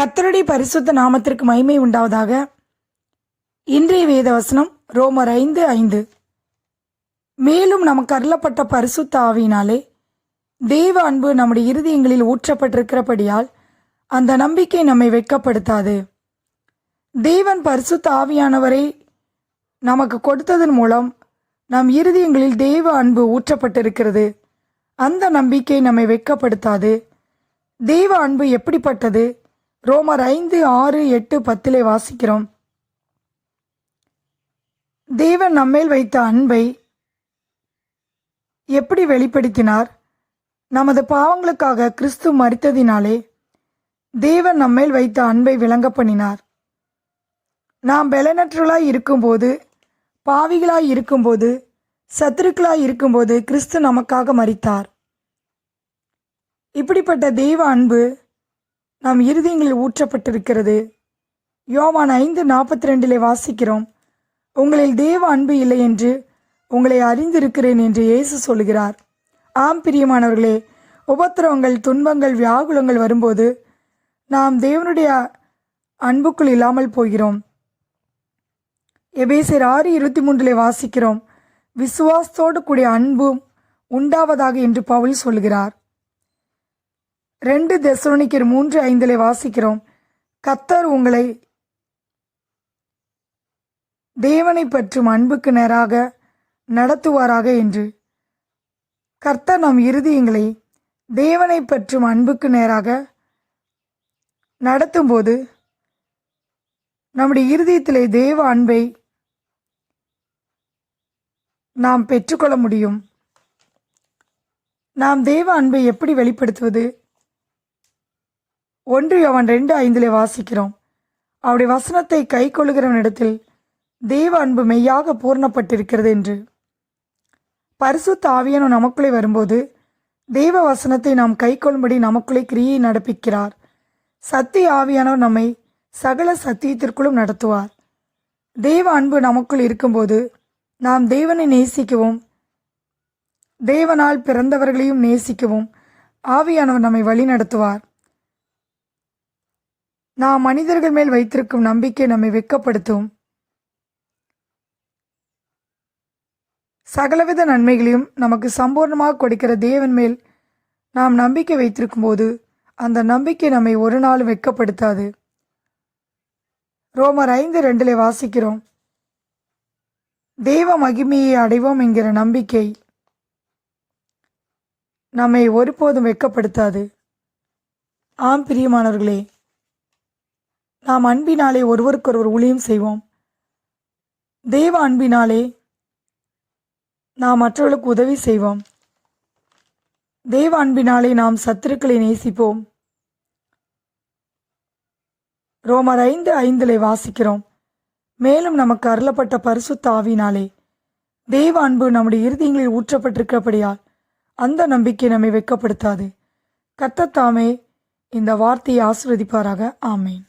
கத்தருடைய பரிசுத்த நாமத்திற்கு மகிமை உண்டாவதாக. இன்றைய வேத வசனம் ரோமர் ஐந்து ஐந்து. மேலும் நமக்கு அருளப்பட்ட பரிசுத்த ஆவியினாலே தேவ அன்பு நம்முடைய இருதயங்களில் ஊற்றப்பட்டிருக்கிறபடியால் அந்த நம்பிக்கை நம்மை வெட்கப்படுத்தாது. தேவன் பரிசுத்த ஆவியானவரை நமக்கு கொடுத்ததன் மூலம் நம் இருதயங்களில் தேவ அன்பு ஊற்றப்பட்டிருக்கிறது. அந்த நம்பிக்கை நம்மை வெட்கப்படுத்தாது. தெய்வ அன்பு எப்படிப்பட்டது? ரோமர் ஐந்து ஆறு எட்டு பத்திலே வாசிக்கிறோம். தேவன் நம்மேல் வைத்த அன்பை எப்படி வெளிப்படுத்தினார்? நமது பாவங்களுக்காக கிறிஸ்து மறித்ததினாலே தேவன் நம்மேல் வைத்த அன்பை விளங்க பண்ணினார். நாம் பலனற்றலாய் இருக்கும்போது பாவிகளாய் இருக்கும்போது சத்துருக்களாய் இருக்கும்போது கிறிஸ்து நமக்காக மறித்தார் இப்படிப்பட்ட தெய்வ அன்பு நாம் இருதயங்களில் ஊற்றப்பட்டிருக்கிறது. யோவான் ஐந்து நாற்பத்தி ரெண்டிலே வாசிக்கிறோம் உங்களில் தேவ அன்பு இல்லை என்று உங்களை அறிந்திருக்கிறேன் என்று இயேசு சொல்கிறார் ஆம் பிரியமானவர்களே உபத்திரவங்கள் துன்பங்கள் வியாகுலங்கள் வரும்போது நாம் தேவனுடைய அன்புக்குள் இல்லாமல் போகிறோம். எபேசர் ஆறு இருபத்தி மூன்றிலே வாசிக்கிறோம் விசுவாசத்தோடு கூடிய அன்பும் உண்டாவதாக என்று பவுல் சொல்கிறார் ரெண்டு தெசலோனிக்கர் மூன்று ஐந்திலே வாசிக்கிறோம். கத்தர் உங்களை தேவனை பற்றும் அன்புக்கு நேராக நடத்துவாராக என்று. கர்த்தர் நம் இறுதியங்களை தேவனை பற்றும் அன்புக்கு நேராக நடத்தும்போது நம்முடைய இருதயத்திலே தேவ அன்பை நாம் பெற்றுக்கொள்ள முடியும். நாம் தேவ அன்பை எப்படி வெளிப்படுத்துவது? ஒன்று அவன் ரெண்டு ஐந்திலே வாசிக்கிறோம். அவருடைய வசனத்தை கை கொள்ளுகிறவனிடத்தில் தெய்வ அன்பு மெய்யாக பூர்ணப்பட்டிருக்கிறது என்று. பரிசுத்த ஆவியானோ நமக்குள்ளே வரும்போது தெய்வ வசனத்தை நாம் கை கொள்ளும்படி நமக்குள்ளே கிரியை நடப்பிக்கிறார். சத்திய ஆவியானவர் நம்மை சகல சத்தியத்திற்குள்ளும் நடத்துவார். தேவ அன்பு நமக்குள் இருக்கும்போது நாம் தேவனை நேசிக்கவும் தேவனால் பிறந்தவர்களையும் நேசிக்கவும் ஆவியானவர் நம்மை வழி நடத்துவார் நாம் மனிதர்கள் மேல் வைத்திருக்கும் நம்பிக்கை நம்மை வெட்கப்படுத்தும். சகலவித நன்மைகளையும் நமக்கு சம்பூர்ணமாக கொடுக்கிற தேவன் மேல் நாம் நம்பிக்கை வைத்திருக்கும் போது அந்த நம்பிக்கை நம்மை ஒரு நாளும் வெட்கப்படுத்தாது. ரோமர் ஐந்து ரெண்டிலே வாசிக்கிறோம். தெய்வ மகிமையை அடைவோம் என்கிற நம்பிக்கை நம்மை ஒருபோதும் வெட்கப்படுத்தாது. ஆம் பிரியமானவர்களே நாம் அன்பினாலே ஒருவருக்கொருவர் ஊழியம் செய்வோம். தேவ அன்பினாலே நாம் மற்றவர்களுக்கு உதவி செய்வோம். தேவ அன்பினாலே நாம் சத்துருக்களை நேசிப்போம். ரோமர் ஐந்து ஐந்திலே வாசிக்கிறோம். மேலும் நமக்கு அருளப்பட்ட பரிசுத்த ஆவினாலே தேவ அன்பு நம்முடைய இருதயங்களில் ஊற்றப்பட்டிருக்கிறபடியால் அந்த நம்பிக்கை நம்மை வெட்கப்படுத்தாது. கத்தத்தாமே இந்த வார்த்தையை ஆசிர்வதிப்பாராக. ஆமேன்.